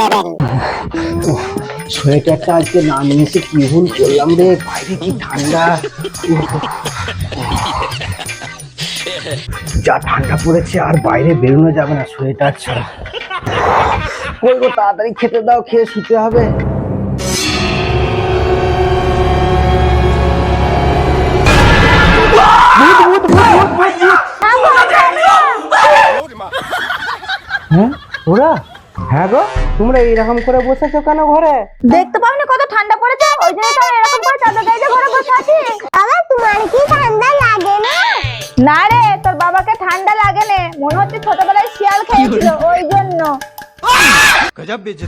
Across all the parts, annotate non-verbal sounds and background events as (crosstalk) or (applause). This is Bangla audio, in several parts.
দেবেন সোয়েটারটা আজকে না নিয়ে এসে কি ভুল করলাম রে বাইরে কি ঠান্ডা যা ঠান্ডা পড়েছে আর বাইরে বেরোনো যাবে না সোয়েটার ছাড়া। কই গো তাড়াতাড়ি খেতে দাও, খেয়ে শুতে হবে। হ্যাঁ ওরা? হ্যাঁ গো তোমরা এইরকম করে বসেছো কেন ঘরে? দেখতে পাও না কত ঠান্ডা পড়েছে? ওই জন্য তো এরকম করে চাদর গায়ে ঘরে বসে আছি। আবার তোমার কি ঠান্ডা লাগে না? না রে তোর বাবাকে ঠান্ডা লাগে না। মনে হচ্ছে ছোটবেলায় শিয়াল খেয়েছিল ওই জন্য।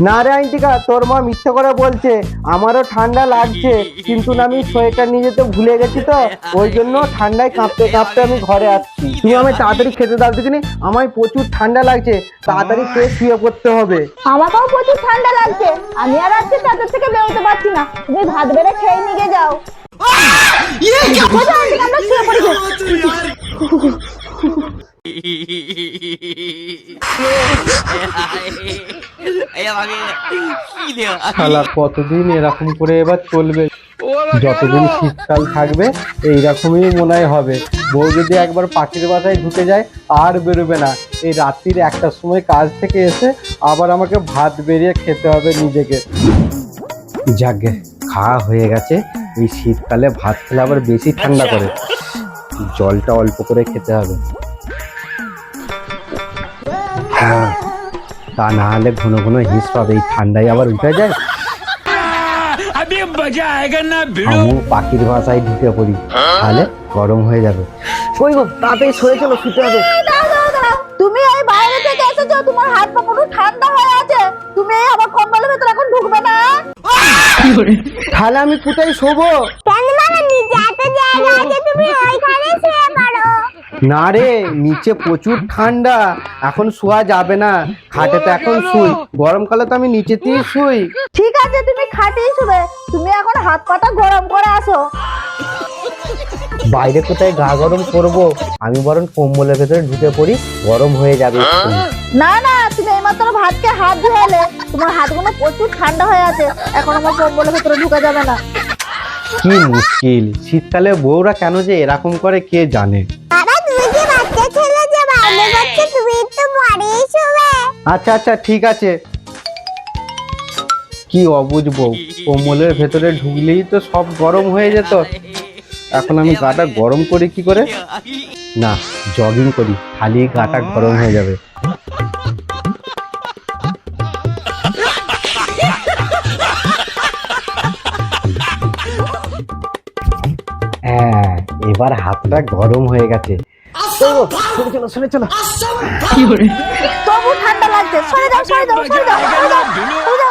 না রে আইন্টিকা তোর মা মিথ্যে করে বলছে আমারও ঠান্ডা লাগছে কিন্তু না আমি সোয়েটার নিয়ে যেতে ভুলে গেছি তো ওই জন্য ঠান্ডায় কাঁপতে কাঁপতে আমি ঘরে আসছি। তুমি আমি তাড়াতাড়ি খেতে দাও দেখিনি আমায় প্রচুর ঠান্ডা লাগছে তাড়াতাড়ি খেয়ে শুয়ে পড়তে হবে। আমাকেও প্রচুর ঠান্ডা লাগছে আমি আর আজকে চাদর থেকে বেরোতে পারছি না তুমি ভাত বেড়ে খেয়ে নিয়ে যাও। আমরা শুয়ে পড়ি। (laughs) (laughs) শালা, কতদিন এরকম করে এবার চলবে? যতদিন শীতকাল থাকবে, এইরকমই মনে হয় হবে। বউ যদি একবার পাখির বাসায় ঢুকে যায়, আর বেরোবে না। এই রাত্রির একটার সময় কাজ থেকে এসে আবার আমাকে ভাত বেরিয়ে খেতে হবে নিজেকে। যাকে খাওয়া হয়ে গেছে। এই শীতকালে ভাত খেলে আবার বেশি ঠান্ডা করে। জলটা অল্প করে খেতে হবে। হ্যাঁ। তা না হলে ঘন ঘন হিস পাবে এই ঠান্ডায় আবার উঠে যায়। আমু পাখির ভাষায় ঢুকে পড়ি তাহলে গরম হয়ে যাবে। কই গো তাতেই সরে চলো শুতে হবে। তুমি এই বাইরে থেকে এসেছ তোমার হাত পা পুরো ঠান্ডা হয়ে আছে। তুমি এই আমার কম্বলের ভেতর এখন ঢুকবে না। তাহলে আমি কোথায় শোবো? কেন মানে নিজে একটা জায়গা আছে তুমি ওইখানে শুয়ে না রে নিচে প্রচুর ঠান্ডা এখন শোয়া যাবে না। খাটে তো এখন শুই গরমকালে তো আমি নিচেতেই শুই। ঠিক আছে তুমি খাটেই শুবে তুমি এখন হাত পাটা গরম করে আসো। বাইরে কোথায় গা গরম করব? আমি বরং কম্বলের ভেতরে ঢুকে পড়ি গরম হয়ে যাবে না না তুমি এইমাত্র ভাতকে হাত ধুয়ালে তোমার হাতগুলো প্রচুর ঠান্ডা হয়ে আছে এখন আমার কম্বলের ভেতরে ঢুকে যাবে না। কি মুশকিল শীতকালে বউরা কেন যে এরকম করে কে জানে? আচ্ছা আচ্ছা ঠিক আছে। কি অবুঝ বউ। কম্বলের ভেতরে ঢুকলেই তো সব গরম হয়ে যেত। এখন আমি গাটা গরম করি কি করে? না জগিং করি খালি গাটা গরম হয়ে যাবে। হ্যাঁ এবার হাতটা গরম হয়ে গেছে। চলো চলো। চলো চলো সরে যাও সরে যাও সরে যাও সরে যাও সরে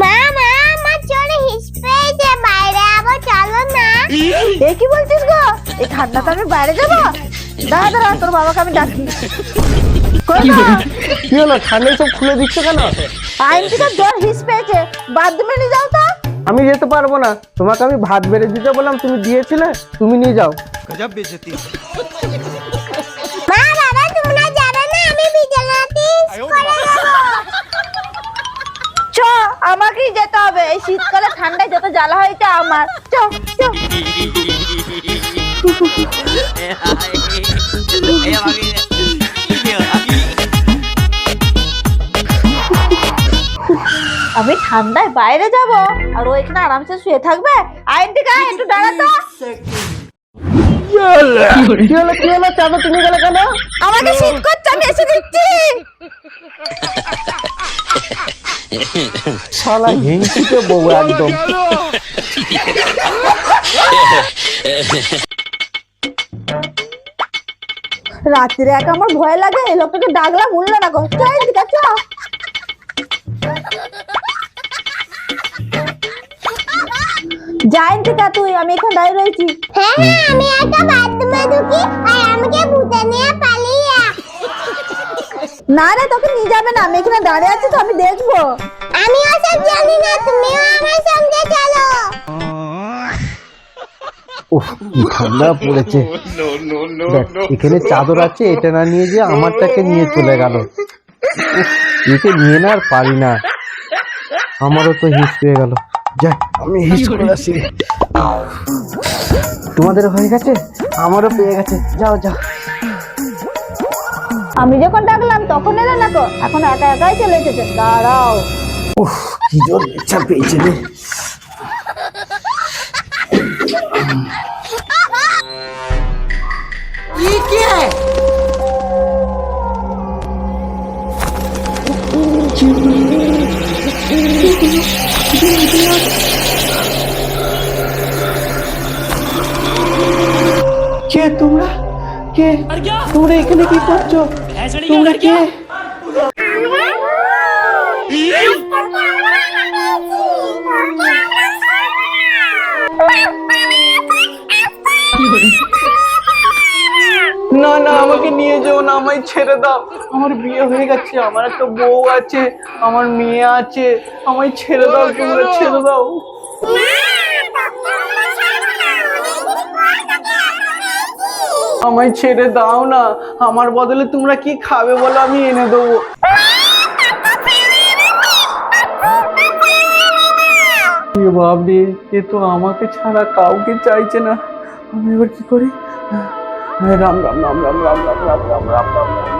মা মা আমার চলে হিস পেয়েছে বাইরে আবার চলো না। এ কি বলছিস গো? এই ঠান্ডাতে আমি বাইরে যাব? দাঁড়া দাঁড়া তোর বাবাকে আমি ডাকি? কি হলো ঠান্ডায় সব খুলে দিচ্ছ কেন? আইন থেকে জ্বর হিস পেয়েছে বাথরুমে নিয়ে যাও তো। আমি যেতে পারব না। তোমাকে আমি ভাত বেড়ে দিতে বললাম তুমি দিয়েছিলে তুমি নিয়ে যাও। গজব চ আমাকেই যেতে হবে। এই শীতকালে ঠান্ডায় যত জ্বালা হয় আমার। চ চ। (laughs) ঠান্ডায় বাইরে যাব। আর ও এখানে আরামসে শুয়ে থাকবে। আইন থেকে আয়, একটু দাঁড়া তো কি হলো কি হলো চাপা তুমি গেলে কেন? আমাকে শীত করছে আমি এসে দিচ্ছি শালা হিংসিতে বউ একদম। রাত্রে একা আমার ভয় লাগে এই লোকটাকে ডাকলাম উঠল না গো। চল এদিকে থেকে তুই আমি এখানে দাঁড়িয়ে রয়েছি। হ্যাঁ হ্যাঁ আমি একটা বাথরুমে ঢুকি আর আমাকে ভূতে নিয়ে পালিয়ে না রে তোকে নিয়ে যাবে না আমি এখানে দাঁড়িয়ে আছি তো আমি দেখব। আমি ওসব জানি না তুমিও আমার সঙ্গে চলো। উফ কি ঠান্ডা পড়েছে। (laughs) দেখ, এখানে চাদর আছে এটা না নিয়ে যে আমারটাকে নিয়ে চলে গেল। একে নিয়ে না আর পারি না। আমারও তো হিস পেয়ে গেল। যাক আমি হিস করে আসি। তোমাদের হয়ে গেছে? আমারও পেয়ে গেছে। যাও যাও। আমি যখন ডাকলাম তখন এলে না তো? এখন একা একাই চলে এসেছে। দাঁড়াও। উফ কি জোর ইচ্ছা পেয়েছে রে। তোমরা? কে? তোমরা এখানে কি করছ? তোমরা কে? না না আমাকে নিয়ে যেও না আমায় ছেড়ে দাও। আমার বিয়ে হয়ে গেছে আমার একটা বউ আছে আমার মেয়ে আছে আমায় ছেড়ে দাও তোমরা ছেড়ে দাও। আমায় ছেড়ে দাও না আমার বদলে তোমরা কি খাবে বলো আমি এনে দেবো বাবরে এ তো আমাকে ছাড়া কাউকে চাইছে না আমি এবার কি করি রাম রাম রাম রাম রাম রাম রাম রাম রাম রাম রাম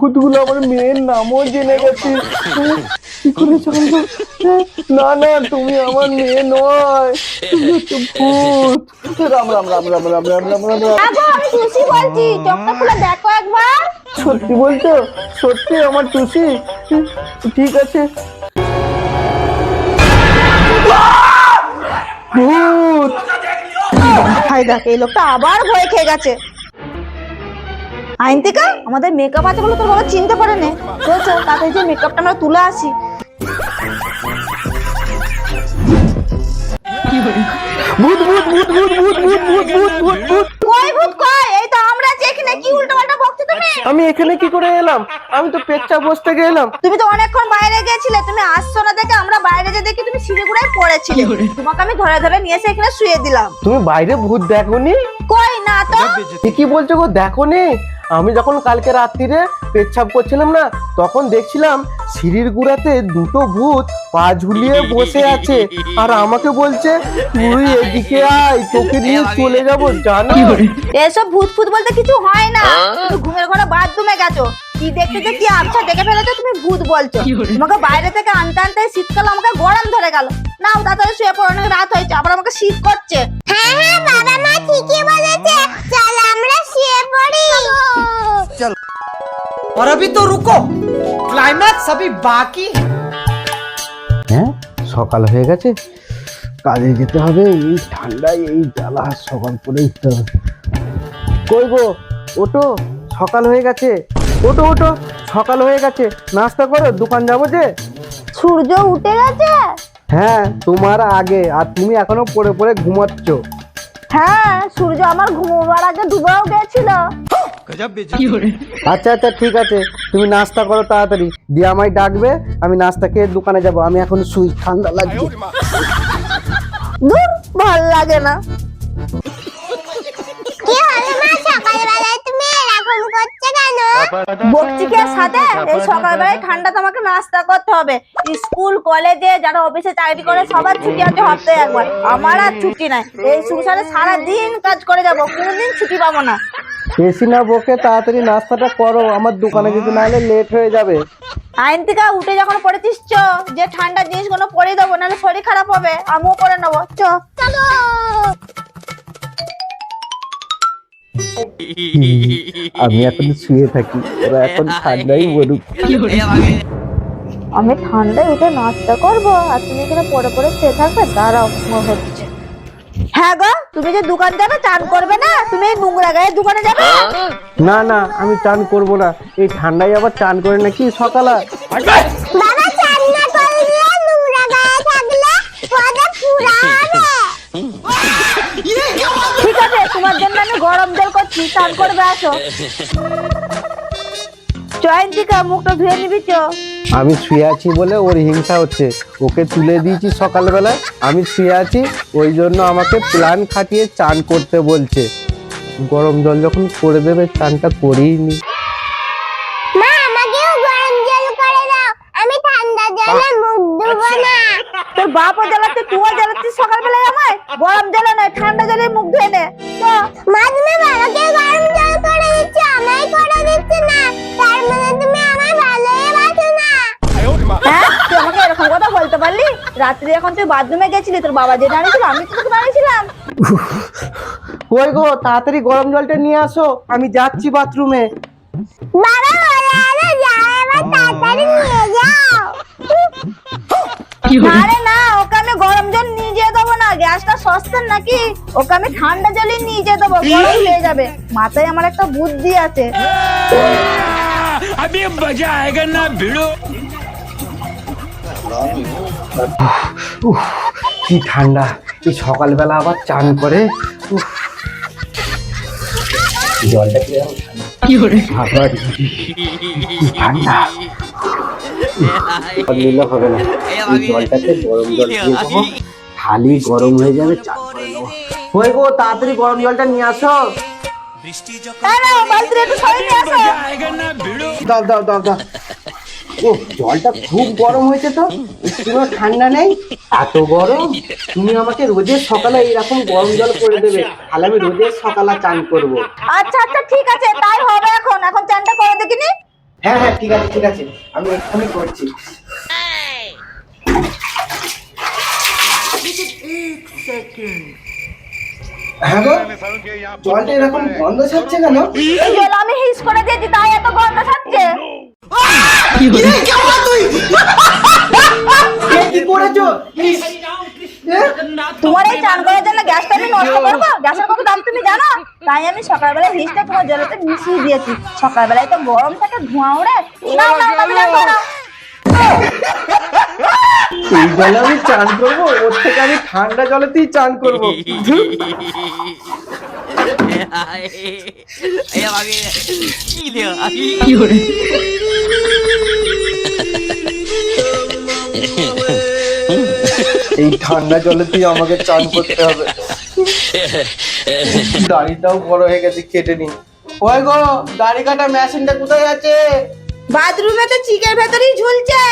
ভূতগুলো আমার মেয়ের নামও জেনে গেছে। কি করে জানব? না না তুমি আমার মেয়ে নয়। তুমি হচ্ছে ভূত। রাম রাম রাম রাম রাম রাম রাম রাম রাম। আমি টুসি বলছি। চোখটা খুলে দেখো একবার। সত্যি বলছো? সত্যি আমার টুসি? ঠিক আছে। ভূত। হাই দেখ এই লোকটা আবার ভয় খেয়ে গেছে। আইনতিকা আমাদের মেকআপ আছে বলে তোর বাবা চিনতে পারে না। চল চল তাড়াতাড়ি যে মেকআপটা আমরা তুলে আসি। ভূত ভূত ভূত ভূত ভূত ভূত ভূত ভূত ভূত ভূত। কই ভূত কই? এই তো আমরা এখানে কি বকছো তুমি? আমি এখানে কি করে এলাম? আমি তো পেচ্ছাপ বসতে গেলাম। তুমি তো অনেকক্ষণ বাইরে গেছিলে তুমি আসছো না দেখে আমরা বাইরে যে দেখি তুমি সিঁড়িগুড়ায় পড়েছিলে। তোমাকে আমি ধরে ধরে নিয়ে এসে এখানে শুয়ে দিলাম। তুমি বাইরে ভূত দেখোনি? কই না তো? এ কি বলছো গো দেখোনি? আমি যখন কালকে রাত্রিরে পেচ্ছাপ করছিলাম না তখন দেখছিলাম সিঁড়ির গুড়াতে দুটো ভূত পা ঝুলিয়ে বসে আছে। আর আমাকে বলছে তুই এদিকে আয় তোকে নিয়ে চলে যাব জানো? এসব ভূত ফুত বলতে কিছু হয় না। তুমি ঘুমের ঘরে বাথরুমে গেছো। কি দেখতে যে কি আবছা দেখে ফেলেছো তুমি ভূত বলছো তোমাকে বাইরে থেকে আনতে আনতে শীতকাল আমাকে গরম ধরে গেল নাও তাড়াতাড়ি শুয়ে পড়ো অনেক রাত হয়েছে আবার আমাকে শীত করছে হ্যাঁ হ্যাঁ বাবা মা ঠিকই বলেছে চল আমরা শুয়ে পড়ি और अभी तो रुको क्लाइमैक्स अभी बाकी है হ্যাঁ সকাল হয়ে গেছে কাজে যেতে হবে এই ঠান্ডায় এই জ্বালা সকাল করে উঠতে হবে কই গো ওটো সকাল হয়ে গেছে ওটো ওটো সকাল হয়ে গেছে। নাস্তা করো দোকান যাব যে। সূর্য উঠে গেছে? হ্যাঁ তোমার আগে আর তুমি এখনও পড়ে পড়ে ঘুমাচ্ছ। হ্যাঁ সূর্য আমার ঘুমোবার আগে ডুবেও গেছিল। আচ্ছা আচ্ছা ঠিক আছে। তুমি নাস্তা করো তাড়াতাড়ি। দিয়ে আমায় ডাকবে আমি নাস্তা খেয়ে দোকানে যাব। আমি এখন শুই ঠান্ডা লাগছে। দূর ভালো লাগে না কি হলো মা সকালবেলায় তুমি এরকম বকচিকের সাথে এই সকালবেলায় ঠান্ডা তোমাকে নাস্তা করতে হবে। স্কুল কলেজে যারা অফিসে চাকরি করে সবার ছুটি আছে হপ্তাহে একবার। আমার আর ছুটি নাই। এই সংসারে সারা দিন কাজ করে যাব কোনোদিন ছুটি পাবো না। বেশি না বকে তাড়াতাড়ি নাস্তাটা করো। আমার দোকানে যদি না লেট হয়ে যাবে। আইন থেকে উঠে যখন পড়েছিস চ। যে ঠান্ডা জিনিসগুলো পরে দেবো নাহলে শরীর খারাপ হবে। আমিও করে নেব। চ। চলো। (laughs) আমি এখন শুয়ে থাকি ওরা এখন ঠান্ডাই বলুক। আমি ঠান্ডায় উঠে নাস্তা করব আর তুমি এখানে পরে পরে শুয়ে থাকবে? দাঁড়াও হচ্ছে। হ্যাঁ গো তুমি যে দোকান যাবে চান করবে না? তুমি এই নোংরা গায়ে দোকানে যাবে? না না আমি চান করব না। এই ঠান্ডায় আবার চান করে নাকি সকালা? বাবা চান না করলে নোংরা গায়ে থাকলে পুরা হবে তোমার জন্য আমি গরম জল করছি চান করবে আসো। জয়ন্তিকা মুখটা ধুয়ে নিবি চো আমি শুয়ে আছি বলে ওর হিংসা হচ্ছে। ওকে তুলে দিয়েছি সকালবেলায়। আমি শুয়ে আছি ওই জন্য আমাকে প্ল্যান খাটিয়ে চান করতে বলছে। গরম জল যখন করে দেবে চানটা করেই নি। মা আমাকেও গরম জল করে দাও। আমি ঠান্ডা জলে মুখ ধুবো না। তোর বাপও জ্বালাচ্ছে তুইও জ্বালাচ্ছিস সকালবেলায় আমায়? গরম জলে নয় ঠান্ডা জলে মুখ ধুয়ে নে। তো মা তুমি বাবাকে গরম জল করে দিচ্ছ আমায় করে দিচ্ছ না। তার মানে তুমি আমায় ভালোই বাসো না। হ্যাঁ? তুই আমাকে এরকম কথা বলতে পারলি? রাত্রি এখন তুই বাথরুমে গেছিলি তোর বাবা যেটা আনিছিল আমি তো তোকে আনিছিলাম কই গো তাড়াতাড়ি গরম জলটা নিয়ে আসো আমি যাচ্ছি বাথরুমে। বাবা আরে না ওকে আমি গরম জল নিয়ে যেয়ে দেবো না গ্যাসটা সস্তা নাকি? ওকে আমি ঠান্ডা জলই নিয়ে যেয়ে দেবো গরম হয়ে যাবে। মাথায় আমার একটা বুদ্ধি আছে। আমি মজা আয়েগা না ভিড়ো। কি ঠান্ডা। এই সকালবেলা আবার চান করে জলটা কি ঠান্ডা? নিলে হবে না। জলটাতে গরম জল দিয়ে খালি গরম হয়ে যাবে করে নেব। হয়ে গো তাড়াতাড়ি গরম জলটা নিয়ে আসো। ও জলটা খুব গরম হয়েছে তো। তোমার ঠান্ডা নেই। এত গরম? তুমি আমাকে রোজের সকালে এরকম গরম জল করে দেবে। তাহলে আমি রোজের সকালে চান করব। আচ্ছা আচ্ছা ঠিক আছে তাই হবে এখন। এখন চানটা করে দেখিনি। হ্যাঁ হ্যাঁ ঠিক আছে ঠিক আছে। আমি এক্ষুনি করছি। হ্যাঁ জলটা এরকম গন্ধ ছাড়ছে কেন? এই জল আমি হিস করে দিয়েছি তাই এত গন্ধ ছাড়ছে। কি করেছ? তোমার এই চান করার জন্য গ্যাসটা আমি নষ্ট করব গ্যাসের কত দাম তুমি জানো তাই আমি সকালবেলায় হিসটা তোমার জলেতে মিশিয়ে দিয়েছি সকালবেলায় তো গরম থাকে ধোঁয়া ওড়ে নাও, নাও, নাও। এই জলে আমি চান করব ওর থেকে আমি ঠান্ডা জলেতেই চান করব এই ঠান্ডা জলেতেই আমাকে চান (laughs) করতে হবে। দাড়িটাও বড় হয়ে গেছে কেটে নি। ওই গো দাড়ি কাটা মেশিনটা কোথায় আছে? বাথরুমে তো চিকের ভেতরেই ঝুলছে।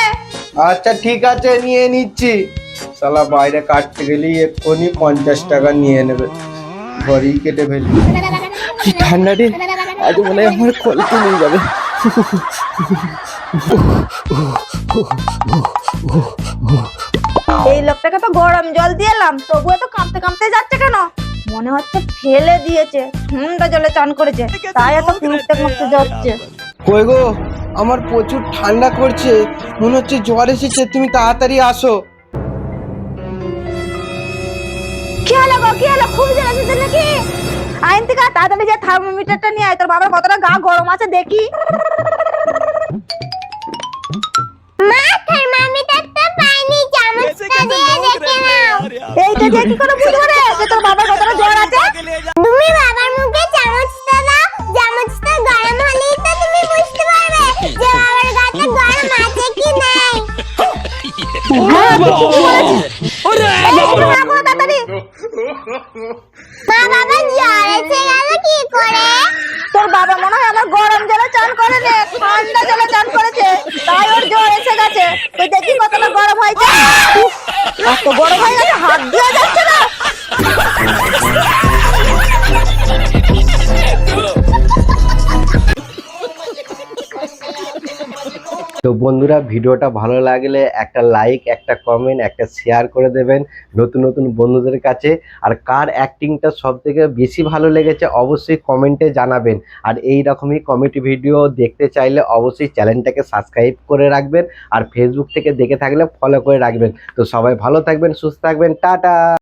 আচ্ছা ঠিক আছে নিয়ে নিচ্ছি। শালা বাইরে কাটতে গেলেই এক্ষুনি পঞ্চাশ টাকা নিয়ে নেবে। ঘরেই কেটে ফেলি। কি ঠান্ডা রে আজ মনে হয় আমার কলকে নিয়ে যাবে। (laughs) এই লোকটাকে তো গরম জল দিয়ে এলাম তবুও তো কাঁপতে কাঁপতে যাচ্ছে কেন? মনে হচ্ছে ফেলে দিয়েছে ঠান্ডা জলে চান করেছে তাই এত কুলুকতে কুলুকতে যাচ্ছে। কই গো আমার প্রচুর ঠান্ডা করছে মনে হচ্ছে জ্বর এসেছে তুমি তাড়াতাড়ি আসো। কি হলো গো কি হলো খুব জ্বর এসেছে নাকি? আইন থেকে তাড়াতাড়ি যে থার্মোমিটারটা নিয়ে আয় তোর বাবার কতটা গা গরম আছে দেখি। মা থার্মোমিটারটা পাইনি দিয়ে দেখে নাও। এইটা যে কি করে বুঝব রে? যে তোর বাবার কতটা জ্বর আছে? তুমি বাবার মুখে চামচটা দাও চামচটা গরম হলেই তো তুমি বুঝতে পারবে যে বাবার গাতে গরম আছে কি নাই। তুই ঠিকই বলেছিস। এই যে একটু না করো তাড়াতাড়ি মা বাবা জ্বর এসে গেল কি করে? তোর বাবা মনে হয় আমার গরম জলে চান করে ঠান্ডা জলে চান করেছে তাই ওর জ্বর এসে গেছে। তুই দেখি কতটা উফ, এত বড় হয়ে গেছে হাত দিয়ে যাচ্ছে না। তো বন্ধুরা, ভিডিওটা ভালো লাগলে একটা লাইক একটা কমেন্ট একটা শেয়ার করে দেবেন নতুন নতুন বন্ধুদের কাছে। আর কার অ্যাক্টিংটা সব থেকে বেশি ভালো লেগেছে অবশ্যই কমেন্টে জানাবেন। আর এই রকমই কমেডি ভিডিও দেখতে চাইলে অবশ্যই চ্যানেলটাকে সাবস্ক্রাইব করে রাখবেন আর ফেসবুক থেকে দেখে থাকলে ফলো করে রাখবেন। তো সবাই ভালো থাকবেন, সুস্থ থাকবেন, টাটা!